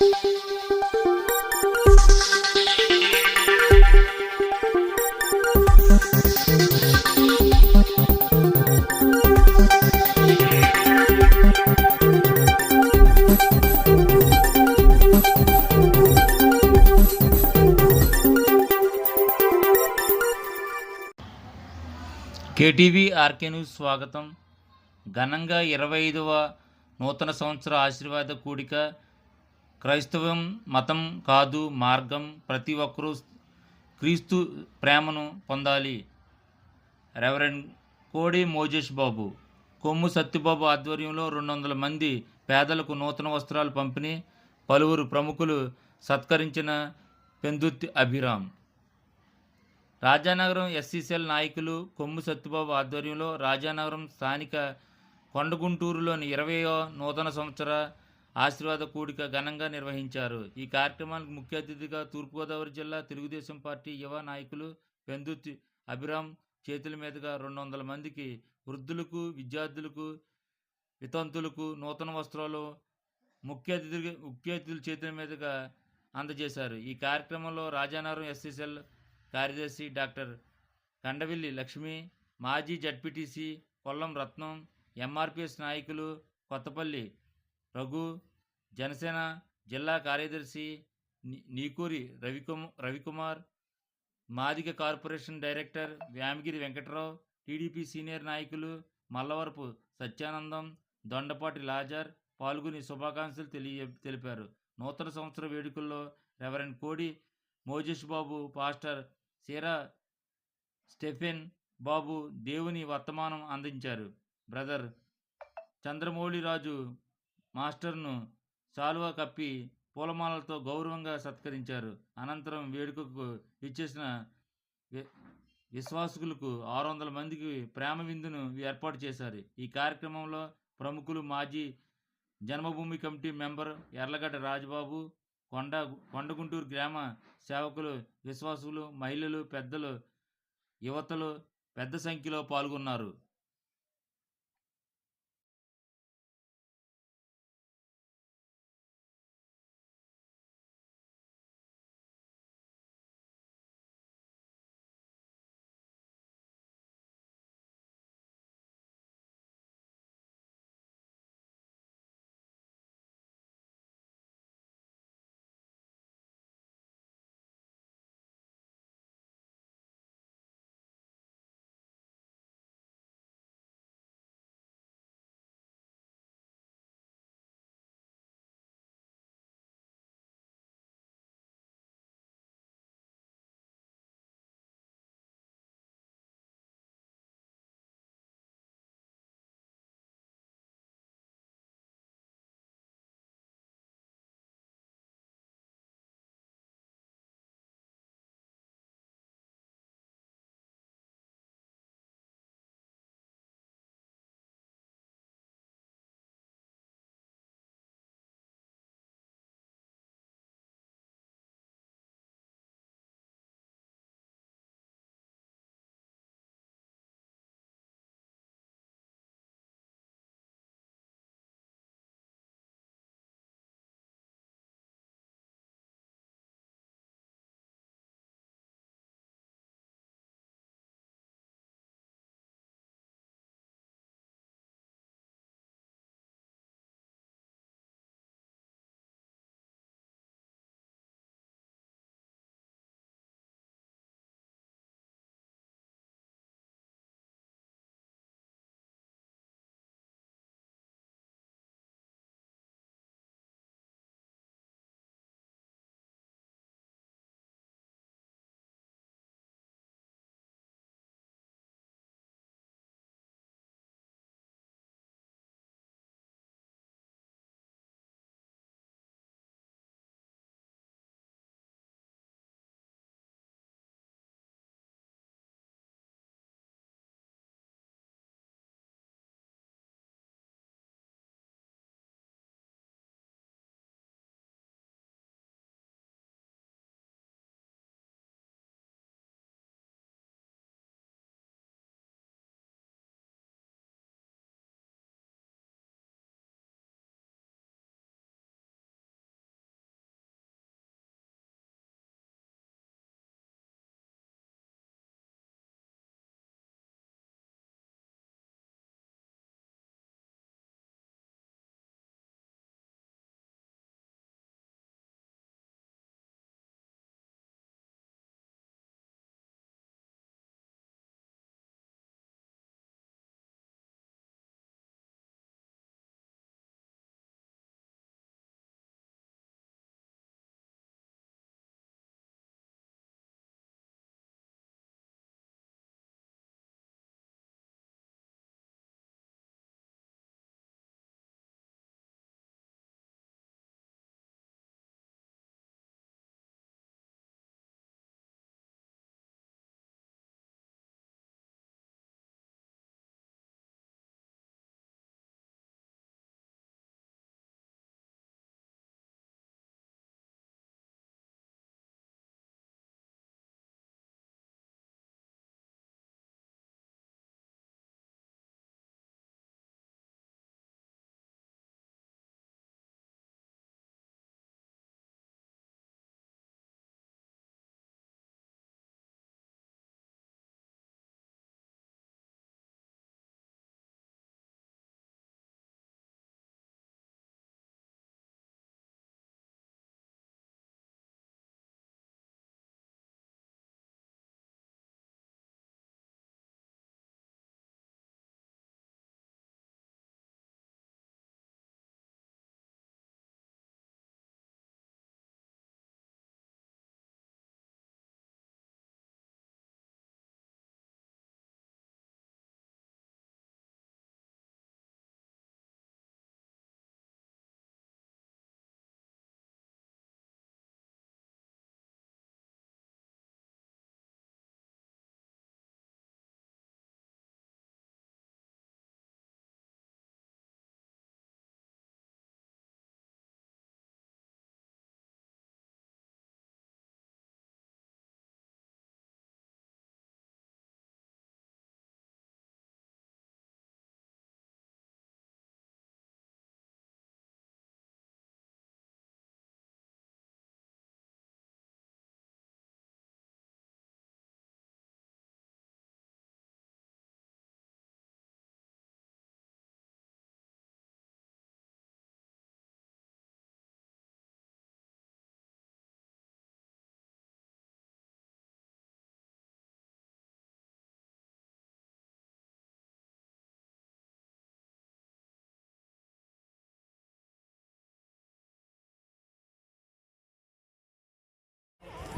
KTV RK news స్వాగతం. ఘనంగా ఇరవై ఐదవ నూతన సంవత్సర ఆశీర్వాద కూడిక క్రైస్తవం మతం కాదు మార్గం ప్రతి ఒక్కరూ క్రీస్తు ప్రేమను పొందాలి. రెవరెండ్ కోడి మోజేష్ బాబు కొమ్ము సత్యబాబు ఆధ్వర్యంలో రెండు వందల మంది పేదలకు నూతన వస్త్రాలు పంపిణీ పలువురు ప్రముఖులు సత్కరించిన పెందుర్తి అభిరామ్. రాజానగరం ఎస్సీసీఎల్ నాయకులు కొమ్ము సత్యబాబు ఆధ్వర్యంలో రాజానగరం స్థానిక కొండగుంటూరులోని ఇరవయో నూతన సంవత్సర ఆశీర్వాద కూడిక ఘనంగా నిర్వహించారు. ఈ కార్యక్రమానికి ముఖ్య అతిథిగా తూర్పుగోదావరి జిల్లా తెలుగుదేశం పార్టీ యువ నాయకులు పెందుర్తి అభిరామ్ చేతుల మీదుగా రెండు వందల మందికి వృద్ధులకు విద్యార్థులకు వితంతులకు నూతన వస్త్రాలు ముఖ్య అతిథి ముఖ్య అతిథుల చేతుల మీదుగా అందజేశారు. ఈ కార్యక్రమంలో రాజానగరం ఎస్ఎస్ఎల్ కార్యదర్శి డాక్టర్ కండవిల్లి లక్ష్మి మాజీ జడ్పీటీసీ కొల్లం రత్నం ఎంఆర్పిఎస్ నాయకులు కొత్తపల్లి రఘు జనసేన జిల్లా కార్యదర్శి Nikuri రవికుమ Ravikumar Madiga corporation director Vyamagiri Venkatrao TDP senior నాయకులు మల్లవరపు సత్యానందం దొండపాటి లాజర్ పాల్గొని శుభాకాంక్షలు తెలియ తెలిపారు. నూతన సంవత్సర వేడుకల్లో reverend Kodi Mojesh Babu pastor Seera Stephen Babu దేవుని వర్తమానం అందించారు. బ్రదర్ చంద్రమౌళిరాజు మాస్టర్ను సాల్వా కప్పి పూలమాలతో గౌరవంగా సత్కరించారు. అనంతరం వేడుకకు ఇచ్చేసిన వి- విశ్వాసకులకు ఆరు వందల మందికి ప్రేమ విందును ఏర్పాటు చేశారు. ఈ కార్యక్రమంలో ప్రముఖులు మాజీ జన్మభూమి కమిటీ మెంబర్ ఎర్లగడ్డ రాజబాబు కొండ కొండగుంటూరు గ్రామ సేవకులు విశ్వాసులు మహిళలు పెద్దలు యువతలు పెద్ద సంఖ్యలో పాల్గొన్నారు.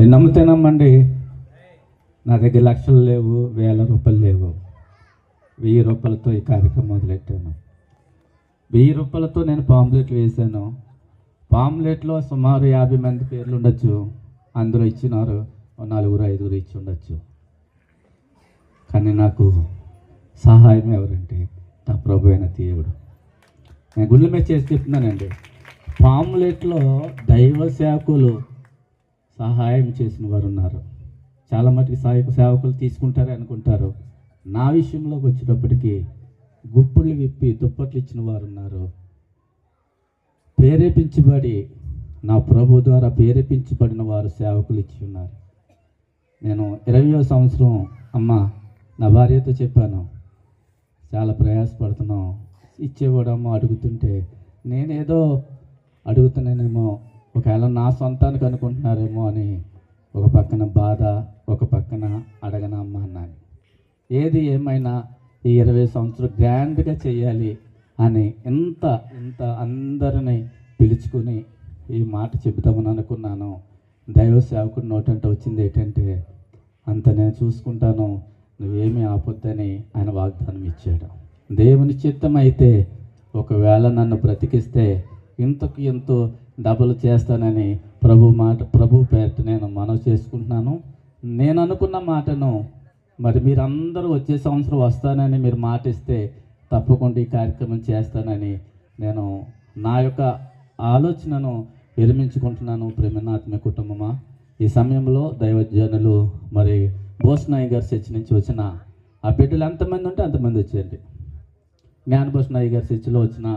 నేను నమ్మితే నమ్మండి. నా దగ్గర లక్షలు లేవు వేల రూపాయలు లేవు. వెయ్యి రూపాయలతో ఈ కార్యక్రమం మొదలెట్టాను. వెయ్యి రూపాయలతో నేను పాంప్లెట్ వేశాను. పాంప్లెట్లో సుమారు యాభై మంది పేర్లు ఉండొచ్చు. అందులో ఇచ్చినారు. ఓ నలుగురు ఐదుగురు ఇచ్చి ఉండొచ్చు. కానీ నాకు సహాయం ఎవరంటే నా ప్రభు అయిన దేవుడు. నేను గుళ్ళ మీద చేసి చెప్తున్నానండి. పాములెట్లో దైవ సేవకులు సహాయం చేసిన వారు ఉన్నారు. చాలా మటుకు సహాయక సేవకులు తీసుకుంటారు అనుకుంటారు. నా విషయంలోకి వచ్చేటప్పటికీ గుప్పుళ్ళు విప్పి దుప్పట్లు ఇచ్చిన వారు ఉన్నారు. ప్రేరేపించబడి నా ప్రభు ద్వారా ప్రేరేపించబడిన వారు సేవకులు ఇచ్చి ఉన్నారు. నేను ఇరవయో సంవత్సరం అమ్మ నా భార్యతో చెప్పాను. చాలా ప్రయాసపడుతున్నాం ఇచ్చేవాడమ్మో అడుగుతుంటే నేనేదో అడుగుతున్నానేమో ఒకవేళ నా సొంతానికి అనుకుంటున్నారేమో అని ఒక పక్కన బాధ ఒక పక్కన అడగనమ్మ అన్నాను. ఏది ఏమైనా ఈ ఇరవై సంవత్సరం గ్రాండ్గా చేయాలి అని ఇంత ఇంత అందరిని పిలుచుకుని ఈ మాట చెబుతామని అనుకున్నాను. దైవ సేవకుడు నోటంటే వచ్చింది ఏంటంటే అంత నేను చూసుకుంటాను నువ్వేమీ ఆపొద్దని ఆయన వాగ్దానం ఇచ్చాడు. దేవుని చిత్తం అయితే ఒకవేళ నన్ను బ్రతికిస్తే ఇంతకు ఎంతో డబుల్ చేస్తానని ప్రభు మాట ప్రభు పేరిట నేను మనవి చేసుకుంటున్నాను. నేను అనుకున్న మాటను మరి మీరందరూ వచ్చే సంవత్సరం వస్తానని మీరు మాట ఇస్తే తప్పకుండా ఈ కార్యక్రమం చేస్తానని నేను నా యొక్క ఆలోచనను విరమించుకుంటున్నాను ప్రేమనాత్మ కుటుంబమా. ఈ సమయంలో దైవజనులు మరి బోస్నాయ్ గారి చర్చి నుంచి వచ్చిన ఆ బిడ్డలు ఎంతమంది ఉంటే అంతమంది వచ్చేయండి. జ్ఞానభూషణ గారి చర్చిలో వచ్చిన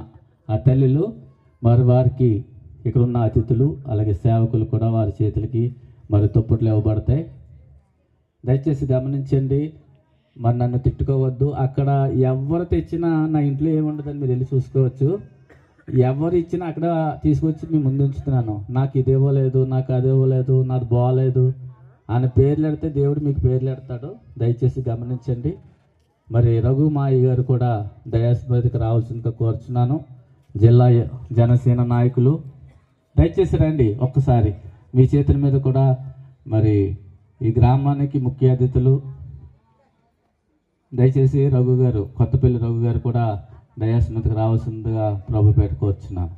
ఆ తల్లులు మరి వారికి ఇక్కడ ఉన్న అతిథులు అలాగే సేవకులు కూడా వారి చేతులకి మరి దుప్పట్లు ఇవ్వబడతాయి దయచేసి గమనించండి మరి నన్ను తిట్టుకోవద్దు. అక్కడ ఎవరు తెచ్చినా నా ఇంట్లో ఏముండదని మీరు వెళ్ళి చూసుకోవచ్చు. ఎవరు ఇచ్చినా అక్కడ తీసుకొచ్చి మీ ముందు ఉంచుతున్నాను. నాకు ఇది ఇవ్వలేదు నాకు అది ఇవ్వలేదు నాది బాగలేదు ఆయన పేర్లు ఎడితే దేవుడు మీకు పేర్లు పెడతాడు దయచేసి గమనించండి. మరి రఘు మాయి గారు కూడా దయాస్పతికి రావాల్సిందిగా కోరుచున్నాను. జిల్లా జనసేన నాయకులు దయచేసి రండి ఒక్కసారి. మీ చేతుల మీద కూడా మరి ఈ గ్రామానికి ముఖ్య అతిథులు దయచేసి రఘు గారు కొత్తపల్లి రఘు గారు కూడా దయాస్మతికి రావాల్సిందిగా ప్రభు పెట్టుకోవచ్చున్నాను